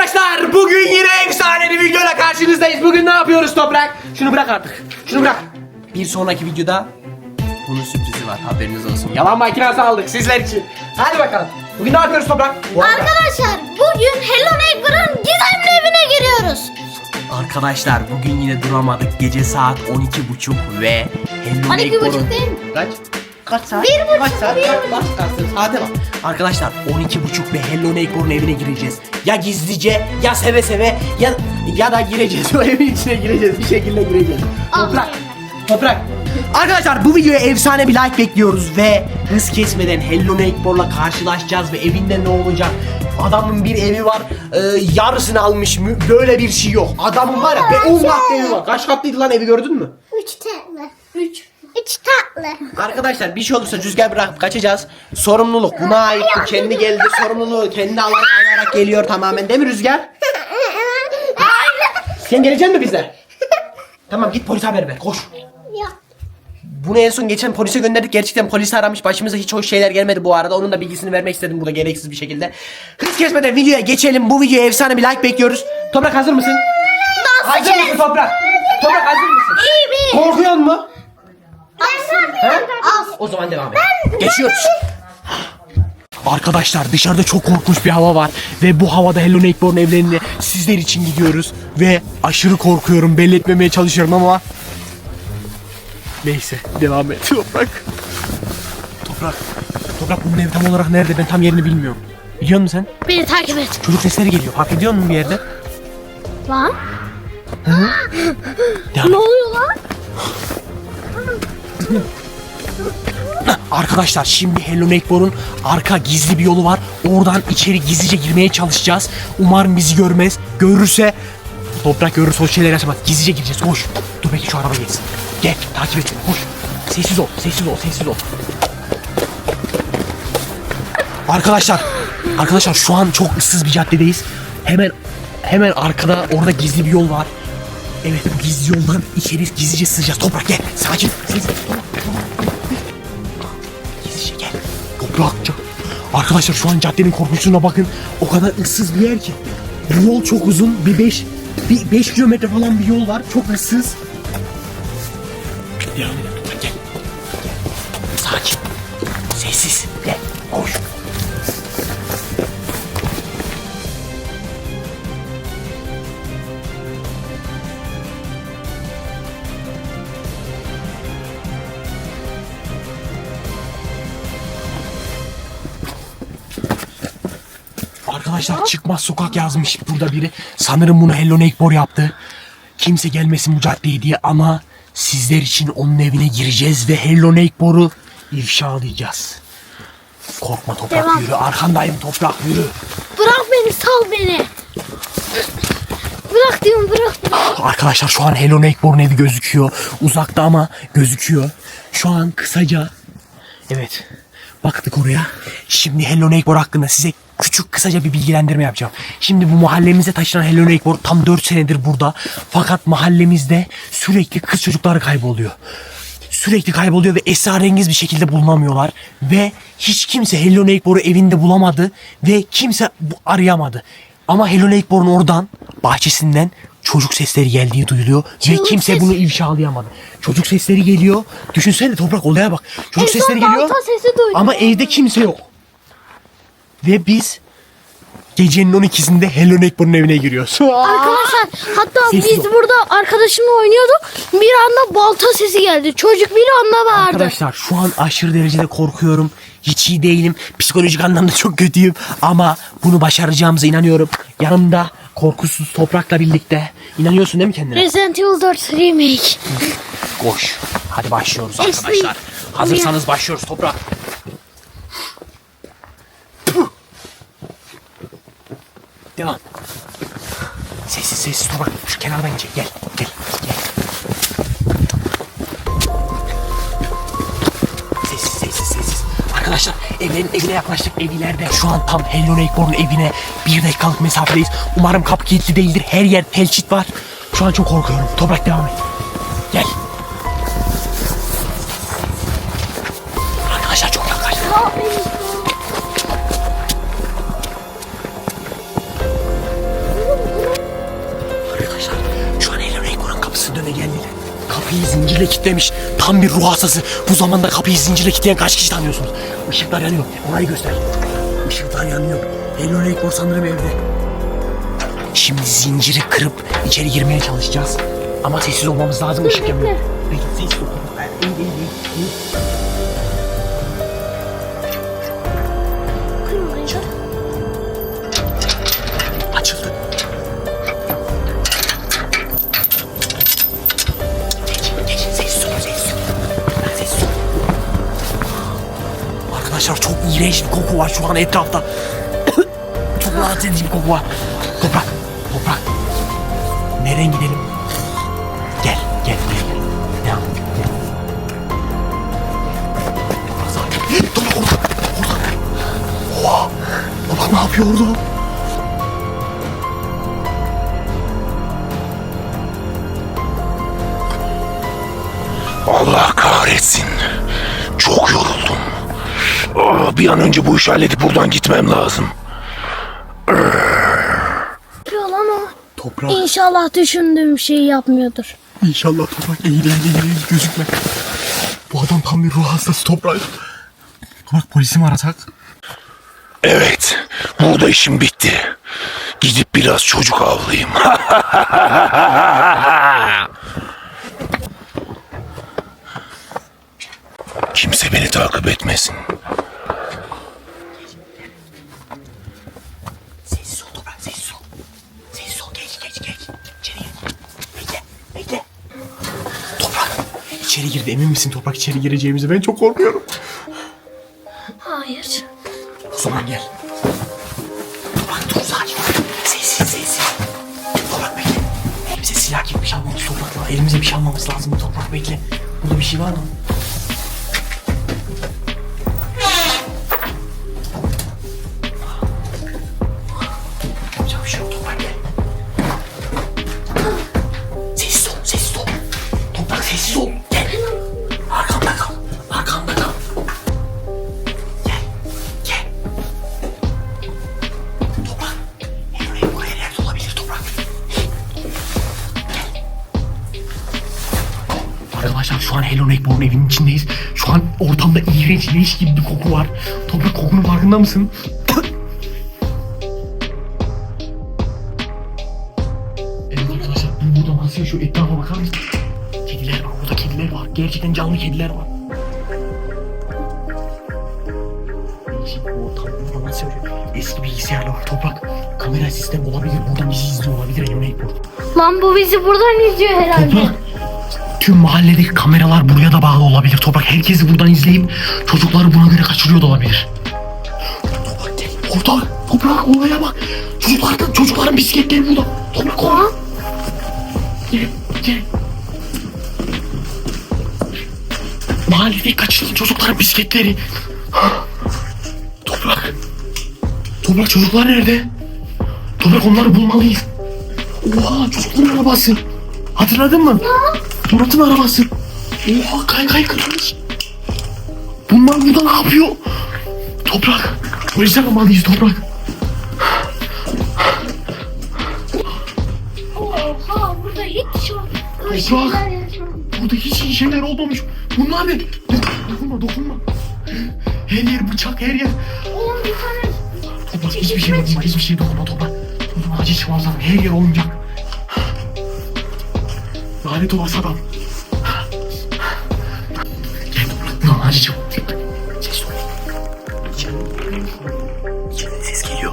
Arkadaşlar bugün yine efsane bir videoyla karşınızdayız. Bugün ne yapıyoruz Toprak? Şunu bırak artık. Şunu bırak. Bir sonraki videoda bunun sürprizi var haberiniz olsun. Yalan makinesi aldık sizler için. Hadi bakalım. Bugün ne yapıyoruz Toprak? Bu arada- Arkadaşlar bugün Hello Neighbor'ın gizemli evine giriyoruz. Arkadaşlar bugün yine duramadık. Gece saat 12.30 ve Hello 12.30 Neighbor'un- değil mi? Kaç? Kaç saat? Bir buçuk, Kaç saat? bir Kaç, kaç saat? Saate bak. Arkadaşlar 12.30 ve Hello Neighbor'un evine gireceğiz. Ya gizlice ya seve seve ya ya da gireceğiz. O evin içine gireceğiz. Bir şekilde gireceğiz. Toprak. Toprak. Arkadaşlar bu videoya efsane bir like bekliyoruz ve hız kesmeden Hello Neighbor'la karşılaşacağız ve evinde ne olacak? Adamın bir evi var, e, yarısını almış mı? Böyle bir şey yok. Adamın var ya, be 10 katlı evi var. Kaç katlıydı lan evi gördün mü? Üç tatlı. Üç. Üç tatlı. Arkadaşlar bir şey olursa rüzgar bırakıp kaçacağız. Sorumluluk buna ait. Kendi geldi. Sorumluluğu kendi alarak, alarak geliyor tamamen. Değil mi Rüzgar? Sen geleceksin mi bize? Tamam git polise haber ver. Koş. Ya. Bunu en son geçen polise gönderdik. Gerçekten polis aramış. Başımıza hiç hoş şeyler gelmedi bu arada. Onun da bilgisini vermek istedim burada gereksiz bir şekilde. Hız kesmeden videoya geçelim. Bu videoya efsane bir like bekliyoruz. Toprak hazır mısın? Hazır mısın Toprak? Toprak hazır mısın? İyi bir. Korkuyor mu? He? Az. O zaman devam edelim. Geçiyoruz. Arkadaşlar dışarıda çok korkunç bir hava var ve bu havada Hello Neighbor'un evlerine sizler için gidiyoruz ve aşırı korkuyorum belli etmemeye çalışıyorum ama neyse devam et Toprak Toprak Toprak bunun evi tam olarak nerede ben tam yerini bilmiyorum Biliyor musun sen? Beni takip et. Çocuk sesleri geliyor fark ediyor musun bir yerde? Lan. Devam Ne et. oluyor lan? Arkadaşlar şimdi Hello Neighbor'un arka gizli bir yolu var. Oradan içeri gizlice girmeye çalışacağız. Umarım bizi görmez. Görürse toprak görürse o şeyler yaşamaz. Gizlice gireceğiz. Koş. Dur belki şu araba geçsin. Gel takip et. Koş. Sessiz ol. Sessiz ol. Sessiz ol. Arkadaşlar. Arkadaşlar şu an çok ıssız bir caddedeyiz. Hemen hemen arkada orada gizli bir yol var. Evet bu gizli yoldan içeri gizlice sığacağız. Toprak gel. Sakin. Toprak, toprak. Gizlice gel. Toprakça. Arkadaşlar şu an caddenin korkunçluğuna bakın. O kadar ıssız bir yer ki. Bu yol çok uzun. Bir 5 bir 5 kilometre falan bir yol var. Çok ıssız. Devam Arkadaşlar çıkmaz sokak yazmış burada biri. Sanırım bunu Hello Neighbor yaptı. Kimse gelmesin bu caddeye diye ama sizler için onun evine gireceğiz ve Hello Neighbor'u ifşalayacağız. Korkma toprak Devam. yürü. Arkandayım toprak yürü. Bırak beni sal beni. Bırak diyorum bırak. Arkadaşlar şu an Hello Neighbor'un evi gözüküyor. Uzakta ama gözüküyor. Şu an kısaca evet baktık oraya. Şimdi Hello Neighbor hakkında size küçük kısaca bir bilgilendirme yapacağım. Şimdi bu mahallemize taşınan Hello Neighbor tam 4 senedir burada. Fakat mahallemizde sürekli kız çocuklar kayboluyor. Sürekli kayboluyor ve esrarengiz bir şekilde bulunamıyorlar. Ve hiç kimse Hello Neighbor'u evinde bulamadı ve kimse bu- arayamadı. Ama Hello Neighbor'un oradan bahçesinden çocuk sesleri geldiği duyuluyor ve Çığlık kimse sesi. bunu ifşalayamadı. Çocuk sesleri geliyor. Düşünsene toprak olaya bak. Çocuk En sesleri geliyor. sesi duydum. Ama evde kimse yok. Ve biz gecenin 12'sinde Hello Neighbor'un evine giriyoruz. Arkadaşlar hatta Sessiz biz ol. burada arkadaşımla oynuyorduk. Bir anda balta sesi geldi. Çocuk bir anda bağırdı. Arkadaşlar şu an aşırı derecede korkuyorum. Hiç iyi değilim. Psikolojik anlamda çok kötüyüm. Ama bunu başaracağımıza inanıyorum. Yanımda korkusuz toprakla birlikte. İnanıyorsun değil mi kendine? Resident Evil 4 Remake. Koş. Hadi başlıyoruz arkadaşlar. Hazırsanız başlıyoruz toprak. Devam. Sessiz sessiz toprak. Şu kenardan çek. Gel. Gel. Gel. Sessiz sessiz sessiz. Arkadaşlar evlerin evine yaklaştık. Ev ileride. Şu an tam Hello Neighbor'un evine bir dakikalık mesafedeyiz. Umarım kapı kilitli değildir. Her yer telçit var. Şu an çok korkuyorum. Toprak devam et. Gel. Zincirle kilitlemiş. Tam bir ruh hastası. Bu zamanda kapıyı zincirle kilitleyen kaç kişi tanıyorsunuz? Işıklar yanıyor. Orayı göster. Işıklar yanıyor. Hello Neighbor sanırım evde. Şimdi zinciri kırıp içeri girmeye çalışacağız. Ama sessiz olmamız lazım ışık yanıyor. Peki sessiz var şu an etrafta. çok rahatsız edici bir koku var. Toprak, toprak. Nereden gidelim? Gel, gel, gel. gel. Devam, devam. Toprak sakin. Toprak orada, orada. Oha! Toprak ne yapıyor orada? Bir an önce bu işi halledip buradan gitmem lazım. Yapıyor lan o. Toprak. İnşallah düşündüğüm şeyi yapmıyordur. İnşallah toprak eğil eğil eğil eğil gözükme. Bu adam tam bir ruh hastası toprak. Toprak polisi mi arasak? Evet, burada işim bitti. Gidip biraz çocuk avlayayım. Kimse beni takip etmesin. İçeri girdi emin misin toprak içeri gireceğimize ben çok korkuyorum. Hayır. O zaman gel. Toprak dur sakin. Sessiz sessiz. Toprak bekle. Elimize silah gibi bir şey almamız toprakla. Elimize bir şey almamız lazım toprak bekle. Burada bir şey var mı? Ortamda iğrenç leş gibi bir koku var. Toprak kokunun farkında mısın? evet arkadaşlar bu burada nasıl yaşıyor? Etrafa bakar mısın? Kediler var. Orada kediler var. Gerçekten canlı kediler var. Değişik bir ortam. Burada nasıl yaşıyor? Eski bilgisayarlar var. Toprak. Kamera sistem olabilir. Buradan bizi izliyor olabilir Neighbor. Lan bu bizi buradan izliyor herhalde. Toprak. Tüm mahalledeki kameralar buraya da bağlı olabilir. Toprak herkesi buradan izleyip çocukları buna göre kaçırıyor da olabilir. Toprak. Orada. Toprak olaya bak. Çocuklardan, çocukların bisikletleri burada. Toprak koy. Gel, gel. Mahalledeki kaçırılan çocukların bisikletleri. Toprak. Toprak çocuklar nerede? Toprak onları bulmalıyız. Oha çocukların arabası. Hatırladın mı? Murat'ın arabası. Oha kay kay kırmış. Bunlar burada ne yapıyor? Toprak. Polise aramalıyız toprak. Oha burada hiç şey yok. Toprak. Burada hiç iyi şeyler olmamış. Bunlar ne? Dokunma dokunma. Her yer bıçak her yer. Oğlum bir tane Toprak hiçbir şey dokunma hiçbir şey dokunma toprak. Toprak acil çıkmamız lazım. Her yer olmayacak. Lanet olası adam. Gel toprak. Lan acil çık. Ses ol. İçeri. İçeriden ses geliyor.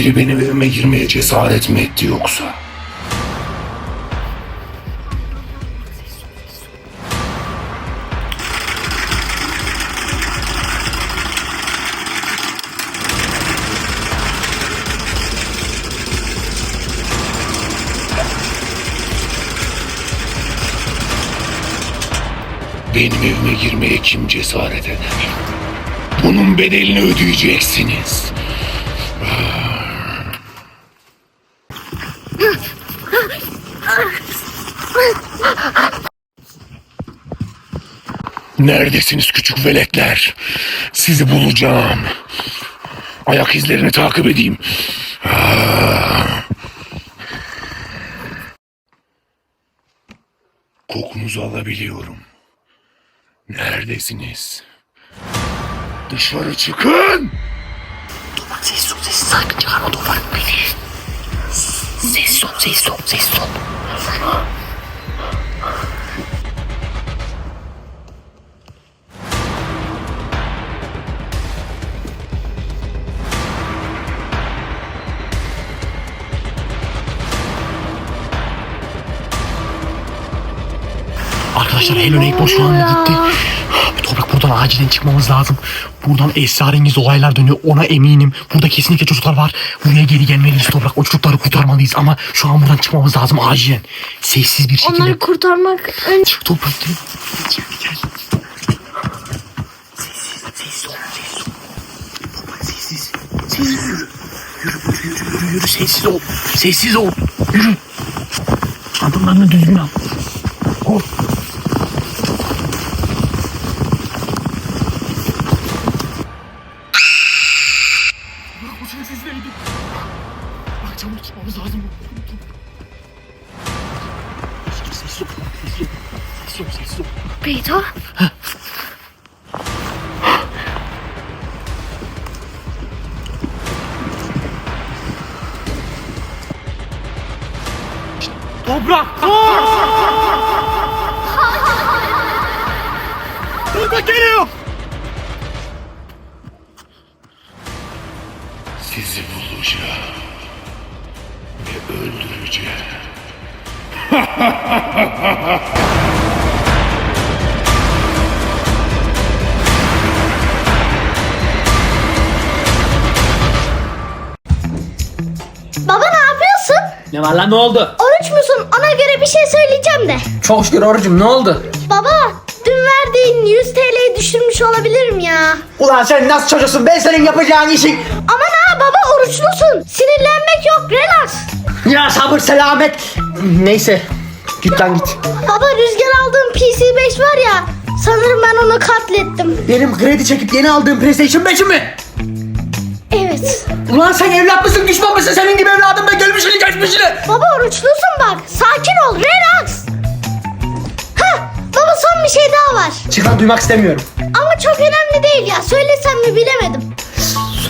Biri benim evime girmeye cesaret mi etti yoksa? Benim evime girmeye kim cesaret eder? Bunun bedelini ödeyeceksiniz. Neredesiniz küçük veletler? Sizi bulacağım. Ayak izlerini takip edeyim. Ah. Kokunuzu alabiliyorum. Neredesiniz? Dışarı çıkın! Toprak sessiz ol sessiz sakın çıkarma Toprak beni. Sessiz ol sessiz ol sessiz ol. Arkadaşlar Hello şu anda gitti. Toprak buradan acilen çıkmamız lazım. Buradan esrarengiz olaylar dönüyor ona eminim. Burada kesinlikle çocuklar var. Buraya geri gelmeliyiz Toprak. O çocukları kurtarmalıyız ama şu an buradan çıkmamız lazım acilen. Sessiz bir şekilde. Onları kurtarmak ön... Çık Toprak gel. Gel gel. Sessiz, sessiz ol, sessiz ol. Toprak sessiz. Sessiz yürü. Yürü, yürü, yürü, yürü, sessiz ol. Sessiz ol. Yürü. Adımlarını düzgün al. Ol. O sessizleydi. Bak çabuk çıkmamız lazım. Sessiz ol. Sessiz ol. Sessiz ol. Beyto. Toprak! Toprak geliyor! Sizi bulacağım. Ve öldüreceğim. Baba ne yapıyorsun? Ne var lan ne oldu? Oruç musun? Ona göre bir şey söyleyeceğim de. Çok şükür orucum ne oldu? Baba dün verdiğin 100 TL'yi düşürmüş olabilirim ya. Ulan sen nasıl çocuğsun ben senin yapacağın işin. Aman baba oruçlusun. Sinirlenmek yok relax. Ya sabır selamet. Neyse git lan git. Baba rüzgar aldığım PC5 var ya. Sanırım ben onu katlettim. Benim kredi çekip yeni aldığım PlayStation 5'im mi? Evet. Ulan sen evlat mısın düşman mısın senin gibi evladım ben gelmişini geçmişini. Baba oruçlusun bak. Sakin ol relax. Hah baba son bir şey daha var. Çık lan duymak istemiyorum. Ama çok önemli değil ya. Söylesem mi bilemedim.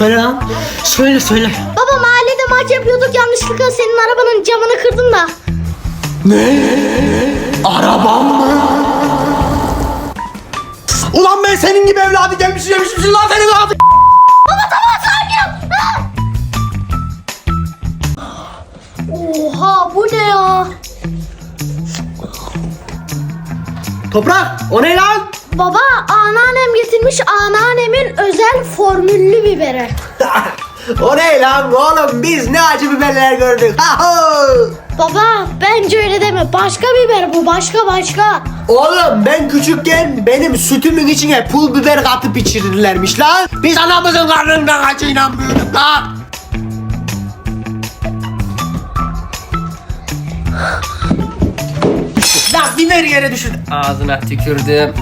Söyle lan. Söyle söyle. Baba mahallede maç yapıyorduk yanlışlıkla senin arabanın camını kırdım da. Arabam mı? Ulan ben senin gibi evladı gelmişim yemişmişim lan senin evladı. Baba tamam sakin! Oha bu ne ya? Toprak o ne lan? Baba anneannem getirmiş anneannemin özel formüllü biberi. o ne lan oğlum biz ne acı biberler gördük. Baba bence öyle deme. Başka biber bu başka başka. Oğlum ben küçükken benim sütümün içine pul biber katıp içirirlermiş lan. Biz anamızın karnından acıyla büyüdük lan. Lan biber yere düşürdü. Ağzına tükürdüm.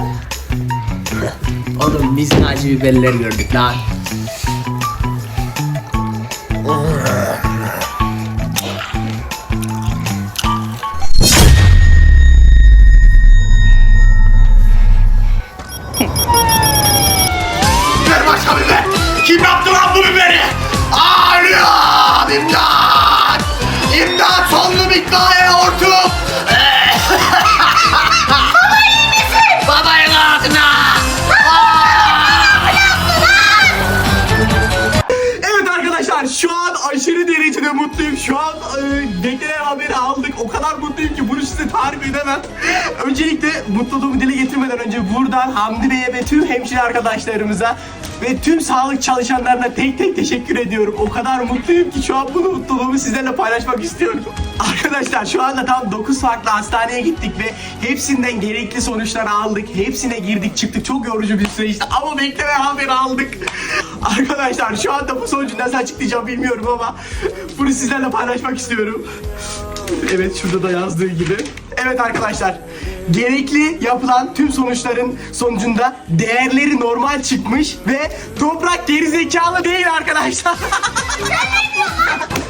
Oğlum biz acı biberler gördük lan. Ver başka biber! Kim yaptı lan bu biberi? Ağrıyorum! İmdat! Edemem. Öncelikle mutluluğumu dile getirmeden önce buradan Hamdi Bey'e ve tüm hemşire arkadaşlarımıza ve tüm sağlık çalışanlarına tek tek teşekkür ediyorum. O kadar mutluyum ki şu an bunu mutluluğumu sizlerle paylaşmak istiyorum. Arkadaşlar şu anda tam 9 farklı hastaneye gittik ve hepsinden gerekli sonuçları aldık. Hepsine girdik çıktık. Çok yorucu bir süreçti ama bekleme haberi aldık. Arkadaşlar şu anda bu sonucu nasıl açıklayacağım bilmiyorum ama bunu sizlerle paylaşmak istiyorum. Evet şurada da yazdığı gibi. Evet arkadaşlar. Gerekli yapılan tüm sonuçların sonucunda değerleri normal çıkmış ve toprak gerizekalı değil arkadaşlar.